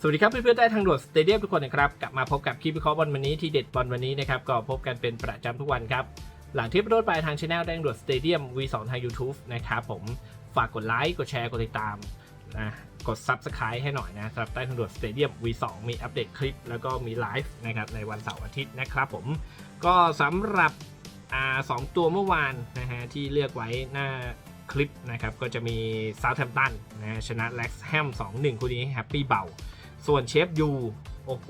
สวัสดีครับเพื่อนๆได้ทางด่วนสเตเดียมทุกคนนะครับกลับมาพบกับคลิปวิเคราะห์บอลวันนี้ที่เด็ดบอลวันนี้นะครับก็พบกันเป็นประจำทุกวันครับ หลังที่ประโดดไปทางช anel แดงด่วนสเตเดียม V2 ทาง YouTube นะครับผมฝากกดไลค์กดแชร์กดติดตามนะกด Subscribe ให้หน่อยนะสำหรับใต้ทางด่วนสเตเดียม V2 มีอัปเดตคลิปแล้วก็มีไลฟ์นะครับในวันเสาร์อาทิตย์นะครับผมก็สำหรับอ่าสองตัวเมื่อวานนะฮะที่เลือกไว้หน้าคลิปนะครับก็จะมีซา u t แ a ม p ตันนะฮะชนะแล็กซ์แฮม2-1คู่นี้แฮปปี้เบา ส่วนเชฟยูโอ้โห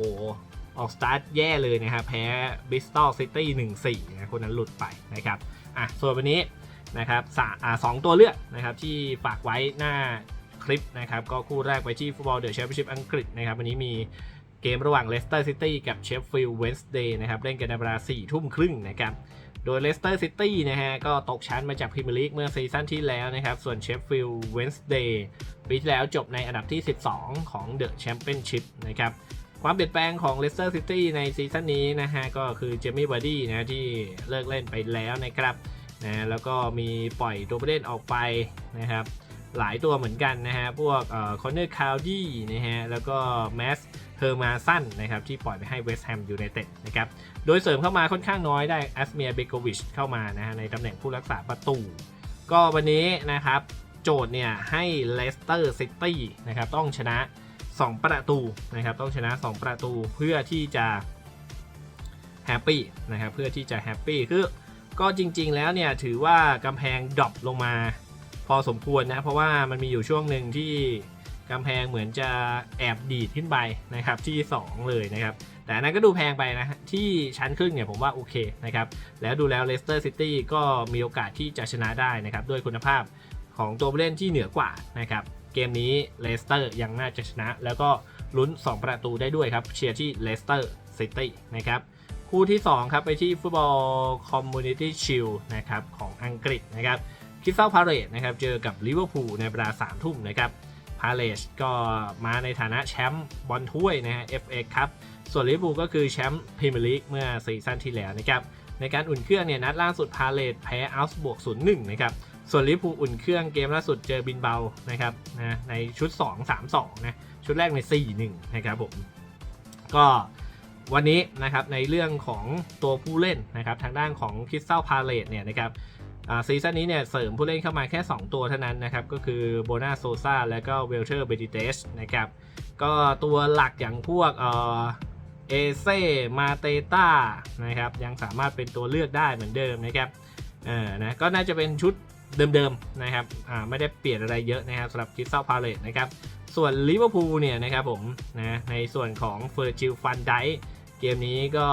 ออกสตาร์ทแย่เลยนะครับแพ้บิสตอลซิตี้หนึ่งสี่นะคนนั้นหลุดไปนะครับอะส่วนวันนี้นะครับสอ่าสองตัวเลือกนะครับที่ฝากไว้หน้าคลิปนะครับก็คู่แรกไปที่ฟุตบอลเดอะแชมเปี้ยนชิพอังกฤษนะครับวันนี้มีเกมระหว่างเลสเตอร์ซิตี้กับเชฟฟิลด์เวนส์เดย์นะครับเล่นกันในเวลา4ทุ่มครึ่งนะครับ โดยเลสเตอร์ซิตี้นะฮะ ก็ตกชั้นมาจากพรีเมียร์ลีกเมื่อซีซั่นที่แล้วนะครับ ส่วนเชฟฟิลด์เวนส์เดย์ปีที่แล้วจบในอันดับที่ 12 ของเดอะแชมเปี้ยนชิพนะครับ ความเปลี่ยนแปลงของเลสเตอร์ซิตี้ในซีซั่นนี้นะฮะ ก็คือเจมี่บาร์ดี้นะที่เลิกเล่นไปแล้วนะครับนะแล้วก็มีปล่อยตัวผู้เล่นออกไปนะครับหลายตัวเหมือนกันนะฮะ พวกเอ่อคอนเนอร์คาวดี้นะฮะ แล้วก็แมส เฮอร์มาสันนะครับที่ปล่อยไปให้เวสต์แฮมยูไนเต็ดนะครับโดยเสริมเข้ามาค่อนข้างน้อยได้แอสเมียเบโกวิชเข้ามานะฮะในตำแหน่งผู้รักษาประตู ก็วันนี้นะครับโจทย์เนี่ยให้เลสเตอร์ซิตี้นะครับต้องชนะ 2 ประตูนะครับต้องชนะ 2 ประตูเพื่อที่จะแฮปปี้นะครับเพื่อที่จะแฮปปี้คือก็จริง ๆ แล้วเนี่ยถือว่ากำแพงดรอปลงมาพอสมควรนะ เพราะว่ามันมีอยู่ช่วงหนึ่งที่ กำแพงเหมือนจะแอบดีดขึ้นไปนะครับที่ 2 เลยนะครับ แต่นั้นก็ดูแพงไปนะที่ชั้นครึ่งเนี่ยผมว่าโอเคนะครับ แล้วดูแล้วเลสเตอร์ซิตี้ก็มีโอกาสที่จะชนะได้นะครับ ด้วยคุณภาพของตัวผู้เล่นที่เหนือกว่านะครับ เกมนี้เลสเตอร์ยังน่าจะชนะ แล้วก็ลุ้น 2 ประตูได้ด้วยครับ เชียร์ที่เลสเตอร์ซิตี้นะครับคู่ที่ 2 ครับ ไปที่ฟุตบอลคอมมูนิตี้ชิลนะครับของอังกฤษนะครับคิสซัลพาเรตนะครับเจอกับลิเวอร์พูลในเวลา3ทุ่มนะครับาเลสก็มาในฐานะแชมป์บอลถ้วยนะฮะ FA ครับส่วนลิเวอร์พูลก็คือแชมป์พรีเมียร์ลีกเมื่อซีซั่นที่แล้วนะครับในการอุ่นเครื่องเนี่ยนัดล่าสุดพาเลสแพ้อัลส์บวก0-1นะครับส่วนลิเวอร์พูลอุ่นเครื่องเกมล่าสุดเจอบินเบานะครับนะในชุด 2 3 2นะชุดแรกใน 4 1นะครับผมก็วันนี้นะครับในเรื่องของตัวผู้เล่นนะครับทางด้านของคริสตัลพาเลตเนี่ยนะครับ ซีซั่นนี้เนี่ยเสริมผู้เล่นเข้ามาแค่ 2 ตัวเท่านั้นนะครับ ก็คือโบนาโซซาและก็เวลเทอร์เบดิเตสนะครับ ก็ตัวหลักอย่างพวกเอเอเซมาเตต้านะครับ ยังสามารถเป็นตัวเลือกได้เหมือนเดิมนะครับเออนะก็น่าจะเป็นชุดเดิมๆนะครับอ่าไม่ได้เปลี่ยนอะไรเยอะนะครับสำหรับคิสตัลพาเลตนะครับ ส่วนลิเวอร์พูลเนี่ยนะครับผมนะในส่วนของเฟอร์จิลฟันไดเกมนี้ก็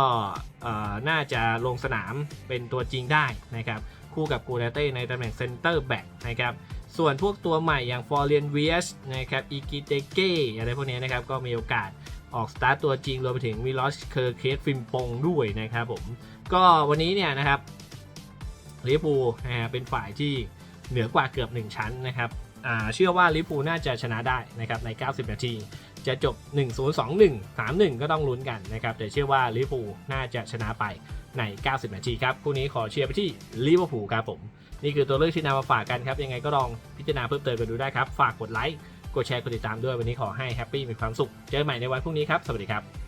เอ่อน่าจะลงสนามเป็นตัวจริงได้นะครับ คู่กับกูเดเต้ในตำแหน่งเซนเตอร์แบ็กนะครับส่วนพวกตัวใหม่อย่างฟอร์เรียนเวียสนะครับอีกิเตเก้อะไรพวกนี้นะครับก็มีโอกาสออกสตาร์ตตัวจริงรวมไปถึงวิลอสเคอร์เคสฟิมปงด้วยนะครับผมก็วันนี้เนี่ยนะครับลิเวอร์พูลนะฮะเป็นฝ่ายที่เหนือกว่าเกือบ 1 ชั้นนะครับ เชื่อว่าลิเวอร์พูลน่าจะชนะได้นะครับใน 90 นาที จะจบ 1-0 2-1 3-1 ก็ต้องลุ้นกันนะครับแต่เชื่อว่าลิเวอร์พูลน่าจะชนะไปใน 90 นาทีครับคู่นี้ขอเชียร์ไปที่ลิเวอร์พูลครับผม นี่คือตัวเลือกที่นำมาฝากกันครับ ยังไงก็ลองพิจารณาเพิ่มเติมกันดูได้ครับ ฝากกดไลค์ กดแชร์ กดติดตามด้วย วันนี้ขอให้แฮปปี้มีความสุข เจอกันใหม่ในวันพรุ่งนี้ครับ สวัสดีครับ